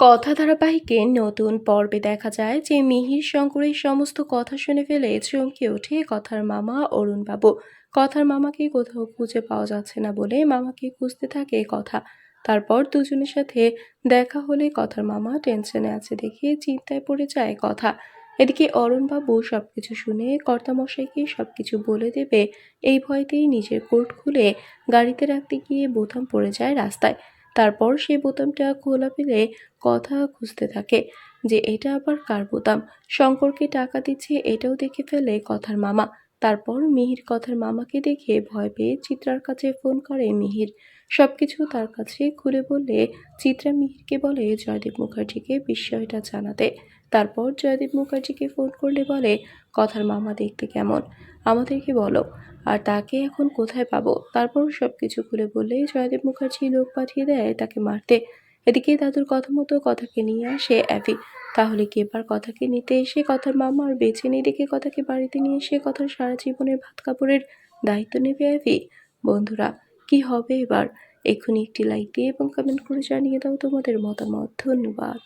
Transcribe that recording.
কথা ধারাবাহিকে নতুন পর্বে দেখা যায় যে মিহির শঙ্করের সমস্ত কথা শুনে ফেলে চমকে ওঠে কথার মামা অরুণবাবু। কথার মামাকে কোথাও খুঁজে পাওয়া যাচ্ছে না বলে মামাকে খুঁজতে থাকে কথা। তারপর দুজনের সাথে দেখা হলে কথার মামা টেনশনে আছে দেখে চিন্তায় পড়ে যায় কথা। এদিকে অরুণবাবু সবকিছু শুনে কর্তামশাইকে সবকিছু বলে দেবে। এই ভয়তেই নিজের কোট খুলে গাড়িতে রাখতে গিয়ে বোতাম পড়ে যায় রাস্তায়। তারপর সেই বোতামটা খোলা পেলে কথা খুঁজতে থাকে যে এটা আবার কার বোতাম? শঙ্করকে টাকা দিচ্ছে, এটাও দেখে ফেলে কথার মামা। তারপর মিহির কথার মামাকে দেখে ভয় পেয়ে চিত্রার কাছে ফোন করে মিহির। সবকিছু তার কাছে খুলে বললে চিত্রা মিহিরকে বলে, জয়দেব মুখার্জিকে বিষয়টা জানাতে। তারপর জয়দেব মুখার্জিকে ফোন করলে বলে, কথার মামা দেখতে কেমন? আমাদেরকে বলো, আর তাকে এখন কোথায় পাবো? তারপর সব কিছু খুলে বললে, জয়দেব মুখার্জি লোক পাঠিয়ে দেয় তাকে মারতে। এদিকে দাদুর কথা মতো কথাকে নিয়ে আসে অ্যাভি। তাহলে কি এবার কথাকে নিতে এসে কথার মামা আর বেছে নিয়ে দেখে কথাকে বাড়িতে নিয়ে এসে কথার সারা জীবনের ভাত কাপড়ের দায়িত্ব নেবে অ্যাভি? বন্ধুরা, কি হবে এবার? এক্ষুনি একটি লাইক দিয়ে এবং কমেন্ট করে জানিয়ে দাও তোমাদের মতামত। ধন্যবাদ।